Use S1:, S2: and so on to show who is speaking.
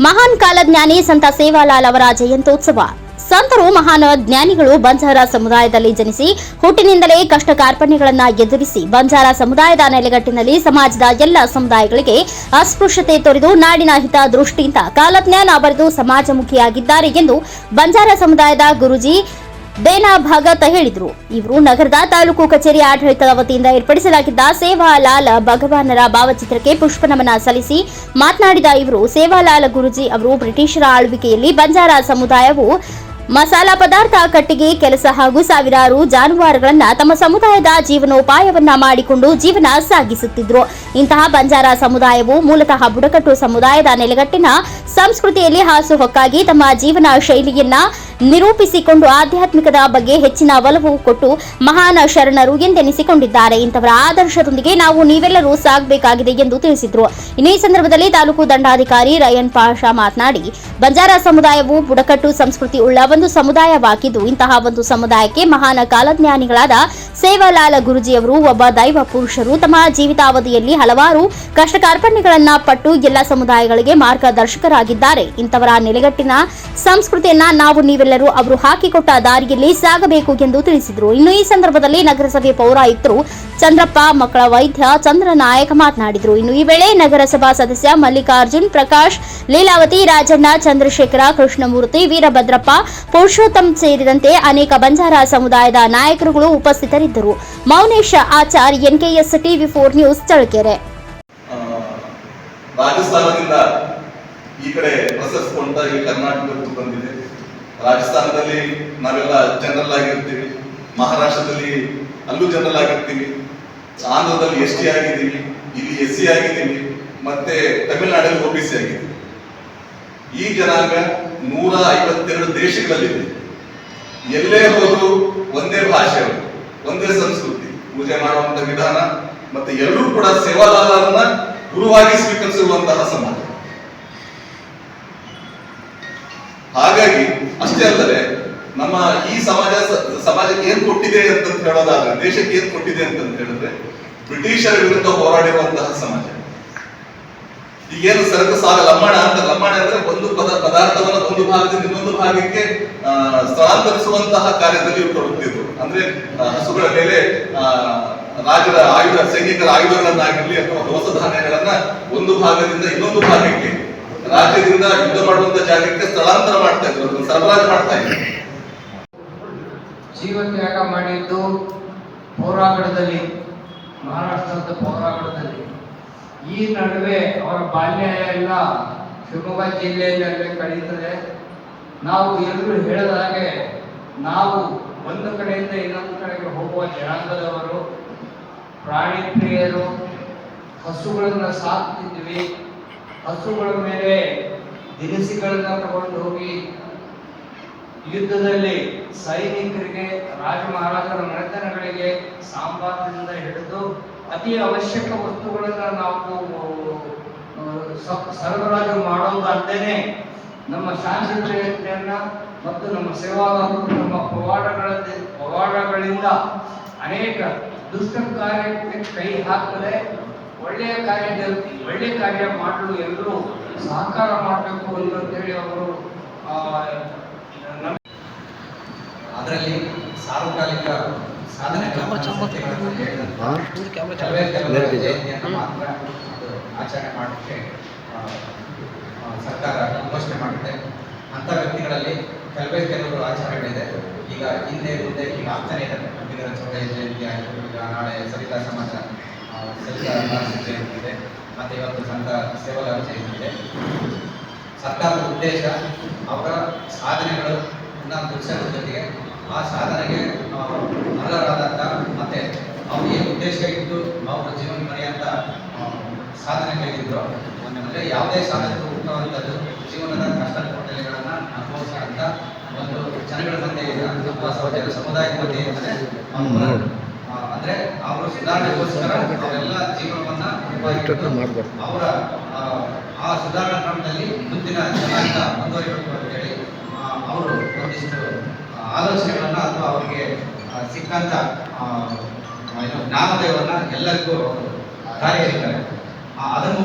S1: ಮಹಾನ್ ಕಾಲಜ್ಞಾನಿ ಸಂತ ಸೇವಾಲಾಲ್ ಅವರ ಜಯಂತ್ಯೋತ್ಸವ. ಸಂತರು ಮಹಾನ್ ಜ್ಞಾನಿಗಳು ಬಂಜಾರ ಸಮುದಾಯದಲ್ಲಿ ಜನಿಸಿ ಹುಟ್ಟಿನಿಂದಲೇ ಕಷ್ಟ ಕಾರ್ಪಣ್ಯಗಳನ್ನು ಎದುರಿಸಿ ಬಂಜಾರ ಸಮುದಾಯದ ನೆಲೆಗಟ್ಟಿನಲ್ಲಿ ಸಮಾಜದ ಎಲ್ಲ ಸಮುದಾಯಗಳಿಗೆ ಅಸ್ಪೃಶ್ಯತೆ ತೊರೆದು ನಾಡಿನ ಹಿತ ದೃಷ್ಟಿಯಿಂದ ಕಾಲಜ್ಞಾನ ಬರೆದು ಸಮಾಜಮುಖಿಯಾಗಿದ್ದಾರೆ ಎಂದು ಬಂಜಾರ ಸಮುದಾಯದ ಗುರುಜಿ ದೇನಾ ಭಾಗತ ಹೇಳಿದರು. ಇವರು ನಗರದ ತಾಲೂಕು ಕಚೇರಿ ಆಡಳಿತದ ವತಿಯಿಂದ ಏರ್ಪಡಿಸಲಾಗಿದ್ದ ಸೇವಾಲಾಲ್ ಭಗವಾನರ ಭಾವಚಿತ್ರಕ್ಕೆ ಪುಷ್ಪನಮನ ಸಲ್ಲಿಸಿ ಮಾತನಾಡಿದ ಇವರು, ಸೇವಾಲಾಲ ಗುರುಜಿ ಅವರು ಬ್ರಿಟಿಷರ ಆಳ್ವಿಕೆಯಲ್ಲಿ ಬಂಜಾರ ಸಮುದಾಯವು ಮಸಾಲಾ ಪದಾರ್ಥ ಕಟ್ಟಿಗೆ, ಕೆಲಸ ಹಾಗೂ ಸಾವಿರಾರು ಜಾನುವಾರುಗಳನ್ನ ತಮ್ಮ ಸಮುದಾಯದ ಜೀವನೋಪಾಯವನ್ನ ಮಾಡಿಕೊಂಡು ಜೀವನ ಸಾಗಿಸುತ್ತಿದ್ರು. ಇಂತಹ ಬಂಜಾರ ಸಮುದಾಯವು ಮೂಲತಃ ಬುಡಕಟ್ಟು ಸಮುದಾಯದ ನೆಲೆಗಟ್ಟಿನ ಸಂಸ್ಕೃತಿಯಲ್ಲಿ ಹಾಸುಹೊಕ್ಕಾಗಿ ತಮ್ಮ ಜೀವನ ಶೈಲಿಯನ್ನ ನಿರೂಪಿಸಿಕೊಂಡು ಆಧ್ಯಾತ್ಮಿಕದ ಬಗ್ಗೆ ಹೆಚ್ಚಿನ ಒಲವು ಕೊಟ್ಟು ಮಹಾನ ಶರಣರು ಎಂದೆನಿಸಿಕೊಂಡಿದ್ದಾರೆ. ಇಂಥವರ ಆದರ್ಶದೊಂದಿಗೆ ನಾವು ನೀವೆಲ್ಲರೂ ಸಾಗಬೇಕಾಗಿದೆ ಎಂದು ತಿಳಿಸಿದ್ರು. ಇನ್ನು ಸಂದರ್ಭದಲ್ಲಿ ತಾಲೂಕು ದಂಡಾಧಿಕಾರಿ ರಯನ್ ಪಾಷಾ ಮಾತನಾಡಿ, ಬಂಜಾರ ಸಮುದಾಯವು ಬುಡಕಟ್ಟು ಸಂಸ್ಕೃತಿ ಉಳ್ಳ ಒಂದು ಸಮುದಾಯವಾಗಿದ್ದು, ಇಂತಹ ಒಂದು ಸಮುದಾಯಕ್ಕೆ ಮಹಾನ ಕಾಲಜ್ಞಾನಿಗಳಾದ ಸೇವಾಲಾಲ ಗುರುಜಿಯವರು, ಒಬ್ಬ ದೈವ ಪುರುಷರು ತಮ್ಮ ಜೀವಿತಾವಧಿಯಲ್ಲಿ ಹಲವಾರು ಕಷ್ಟ ಕಾರ್ಪಣ್ಯಗಳನ್ನ ಪಟ್ಟು ಎಲ್ಲ ಸಮುದಾಯಗಳಿಗೆ ಮಾರ್ಗದರ್ಶಕರಾಗಿದ್ದಾರೆ. ಇಂಥವರ ನೆಲೆಗಟ್ಟಿನ ಸಂಸ್ಕೃತಿಯನ್ನ ನಾವು ನೀವೆಲ್ಲರೂ ಅವರು ಹಾಕಿಕೊಟ್ಟ ದಾರಿಯಲ್ಲಿ ಸಾಗಬೇಕು ಎಂದು ತಿಳಿಸಿದರು. ಇನ್ನು ಈ ಸಂದರ್ಭದಲ್ಲಿ ನಗರಸಭೆ ಪೌರಾಯುಕ್ತರು ಚಂದ್ರಪ್ಪ, ಮಕ್ಕಳ ವೈದ್ಯ, ಚಂದ್ರನಾಯಕ್ ಮಾತನಾಡಿದರು. ಇನ್ನು ಈ ವೇಳೆ ನಗರಸಭಾ ಸದಸ್ಯ ಮಲ್ಲಿಕಾರ್ಜುನ್, ಪ್ರಕಾಶ್, ಲೀಲಾವತಿ, ರಾಜಣ್ಣ, ಚಂದ್ರಶೇಖರ, ಕೃಷ್ಣಮೂರ್ತಿ, ವೀರಭದ್ರಪ್ಪ, ಪುರುಷೋತ್ತಮ್ ಸೇರಿದಂತೆ ಅನೇಕ ಬಂಜಾರ ಸಮುದಾಯದ ನಾಯಕರುಗಳು ಉಪಸ್ಥಿತರಿದ್ದರು. Maunesha Achar, NKS TV four news, Challakere.
S2: ರಾಜಸ್ಥಾನದಿಂದ ಈ ಕಡೆ ಪ್ರಶಸ್ತಿಕೊಂಡ ಈ ಕರ್ನಾಟಕಕ್ಕೂ ಬಂದಿದೆ. ರಾಜಸ್ಥಾನದಲ್ಲಿ ನಾವೆಲ್ಲ ಜನರಲ್ ಆಗಿರ್ತೀವಿ. ಮಹಾರಾಷ್ಟ್ರದಲ್ಲಿ ಅಲ್ಲೂ ಜನರಲ್ ಆಗಿರ್ತೀವಿ. ಆಂಧ್ರದಲ್ಲಿ ಎಸ್ ಟಿ ಆಗಿದ್ದೀವಿ. ಇಲ್ಲಿ ಎಸ್ ಸಿ ಆಗಿದ್ದೀವಿ. ಮತ್ತೆ ತಮಿಳುನಾಡಲ್ಲಿ ಒ ಬಿ ಸಿ ಆಗಿದ್ದೀವಿ. ಈ ಜನಾಂಗ ನೂರ ಐವತ್ತೆರಡು ದೇಶಗಳಲ್ಲಿದೆ. ಎಲ್ಲೇ ಹೋದ್ರು ಒಂದೇ ಭಾಷೆ ಒಂದೇ ಸಂಸ್ಕೃತಿ. ಪೂಜೆ ಮಾಡುವಂತ ವಿಧಾನ, ಮತ್ತೆ ಎಲ್ಲರೂ ಕೂಡ ಸೇವಾಲಾಲರನ್ನ ಗುರುವಾಗಿ ಸ್ವೀಕರಿಸಿರುವಂತಹ ಸಮಾಜ. ಹಾಗಾಗಿ ಅಷ್ಟೇ ಅಲ್ಲದೆ ನಮ್ಮ ಈ ಸಮಾಜ ಸಮಾಜಕ್ಕೆ ಏನ್ ಕೊಟ್ಟಿದೆ ಅಂತ ಹೇಳೋದಾದ್ರೆ, ದೇಶಕ್ಕೆ ಏನ್ ಕೊಟ್ಟಿದೆ ಅಂತ ಹೇಳಿದ್ರೆ ಬ್ರಿಟಿಷರ ವಿರುದ್ಧ ಹೋರಾಡಿರುವಂತಹ ಸಮಾಜ. ಈಗೇನು ಸರಕು ಸಾಲ, ಲಂಬಾಣ ಅಂತ, ಲಂಬಾಣ ಅಂದ್ರೆ ಒಂದು ಪದ, ಪದಾರ್ಥವನ್ನು ಒಂದು ಭಾಗದಿಂದ ಇನ್ನೊಂದು ಭಾಗಕ್ಕೆ ಸ್ಥಳಾಂತರಿಸುವಂತಹ ಕಾರ್ಯದಲ್ಲಿ ಕೊಡುತ್ತಿದ್ರು ಅಂದ್ರೆ ಹಸುಗಳ ಮೇಲೆ ರಾಜರ ಆಯುಧ, ಸೈನಿಕರ ಆಯುಧಗಳನ್ನಾಗಿರ್ಲಿ ಅಥವಾ ದೋಸ ಧಾನ್ಯಗಳನ್ನ ಒಂದು ಭಾಗದಿಂದ ಇನ್ನೊಂದು ಭಾಗಕ್ಕೆ ರಾಜ್ಯದಿಂದ ಯುದ್ಧ ಮಾಡುವಂತ ಜಾಗಕ್ಕೆ ಸ್ಥಳಾಂತರ ಮಾಡ್ತಾ ಇದ್ರು ಸರಬರಾಜು ಮಾಡ್ತಾ ಇದ್ರು.
S3: ಜೀವತ್ಯಾಗ ಮಾಡಿದ್ದು ಪೌರಾಗಡದಲ್ಲಿ ಮಹಾರಾಷ್ಟ್ರದ ಪೌರಾಗಡದಲ್ಲಿ ಈ ನಡುವೆ ಅವರ ಬಾಲ್ಯ ಎಲ್ಲ ಶಿವಮೊಗ್ಗ ಜಿಲ್ಲೆಯಲ್ಲೇ ಕಳೀತದೆ ನಾವು ಎಲ್ಲರೂ ಹೇಳಿದ ಹಾಗೆ ನಾವು ಒಂದು ಕಡೆಯಿಂದ ಇನ್ನೊಂದು ಕಡೆಗೆ ಹೋಗುವ ಜನಾಂಗದವರು, ಪ್ರಾಣಿ ಪ್ರಿಯರು, ಹಸುಗಳನ್ನು ಸಾಕ್ತಿದ್ವಿ. ಹಸುಗಳ ಮೇಲೆ ದಿನಸಿಗಳನ್ನ ತಗೊಂಡು ಹೋಗಿ ಯುದ್ಧದಲ್ಲಿ ಸೈನಿಕರಿಗೆ ರಾಜ ಮಹಾರಾಜರ ಮನೆತನಗಳಿಗೆ ಸಾಂಬಾರದಿಂದ ಹಿಡಿದು ಅತಿ ಅವಶ್ಯಕ ವಸ್ತುಗಳನ್ನ ನಾವು ಸರಬರಾಜು ಮಾಡೋದಲ್ಲದೇನೆ ನಮ್ಮ ಶಾಂತಿಯನ್ನ ಮತ್ತು ನಮ್ಮ ಸೇವಾ ನಮ್ಮ ಪವಾಡಗಳಲ್ಲಿ ಪವಾಡಗಳಿಂದ ಅನೇಕ ದುಷ್ಟ ಕಾರ್ಯಕ್ಕೆ ಕೈ ಹಾಕದೆ ಒಳ್ಳೆಯ ಕಾರ್ಯ ಒಳ್ಳೆಯ ಕಾರ್ಯ ಮಾಡಲು ಎಲ್ಲರೂ ಸಹಕಾರ ಮಾಡಬೇಕು ಅಂತೇಳಿ ಅವರು
S4: ಅದರಲ್ಲಿ ಸಾರ್ವಕಾಲಿಕ ಸಾಧನೆ ಆಚರಣೆ ಮಾಡಲಿಕ್ಕೆ ಸರ್ಕಾರ ಘೋಷಣೆ ಮಾಡುತ್ತೆ. ಅಂತ ವ್ಯಕ್ತಿಗಳಲ್ಲಿ ಕೆಲವೇ ಕೆಲವರು ಆಚರಣೆಗಳಿದೆ ಈಗ ಹಿಂದೆ ಮುಂದೆ ಈಗ ಆಗ್ತಾನೆ ಇದೆ ಅಂಬಿಗರ ಚೌಡಯ್ಯ ಜಯಂತಿ ಆಯಿತು ಈಗ ನಾಳೆ ಸರಿತಾ ಸಮಾಜ ಮಹಾರಾಷ್ಟ್ರ ಇದೆ ಮತ್ತೆ ಇವತ್ತು ಸಂತ ಸೇವಲಾರ ಜಯಂತಿ ಇದೆ ಸರ್ಕಾರದ ಉದ್ದೇಶ ಅವರ ಸಾಧನೆಗಳು ಗುರುತಿಸೋದ್ರ ಜೊತೆಗೆ ಆ ಸಾಧನೆಗೆ ಅರ್ಹರಾದಂಥ ಮತ್ತೆ ಅವ್ರು ಏನು ಉದ್ದೇಶ ಇದ್ದು ಅವರ ಜೀವನ ಸಾಧನೆ ಸಾಧನೆಗಳಿದ್ರು ಅಂದರೆ ಯಾವುದೇ ಸಾಧನೆ ಉತ್ತಮವಂಥದ್ದು ಜೀವನದ ಕಷ್ಟ ಕೊಟ್ಟಲೆಗಳನ್ನು ಅನುಭವಿಸುವಂಥ ಒಂದು ಜನಗಳ ಮಧ್ಯೆ ಅಥವಾ ಸಮುದಾಯದ ಮಧ್ಯೆ ಅಂದರೆ ಅಂದ್ರೆ ಅವರು ಸುಧಾರಣೆಗೋಸ್ಕರ ಅವರೆಲ್ಲ ಜೀವನವನ್ನ ಅವರ ಆ, ಸುಧಾರಣಾ ಕ್ರಮದಲ್ಲಿ ಮುಂದಿನ ಜನಾಂಗ ಮುಂದುವರಿಬೇಕು ಅಂತ ಹೇಳಿ ಅವರು ಒಂದಿಷ್ಟು ಆಲೋಚನೆಗಳನ್ನ ಅಥವಾ ಅವರಿಗೆ ಸಿಕ್ಕಂತ ಜ್ಞಾನೋದಯವನ್ನ ಎಲ್ಲರಿಗೂ ಕಾರ್ಯ ಅದನ್ನು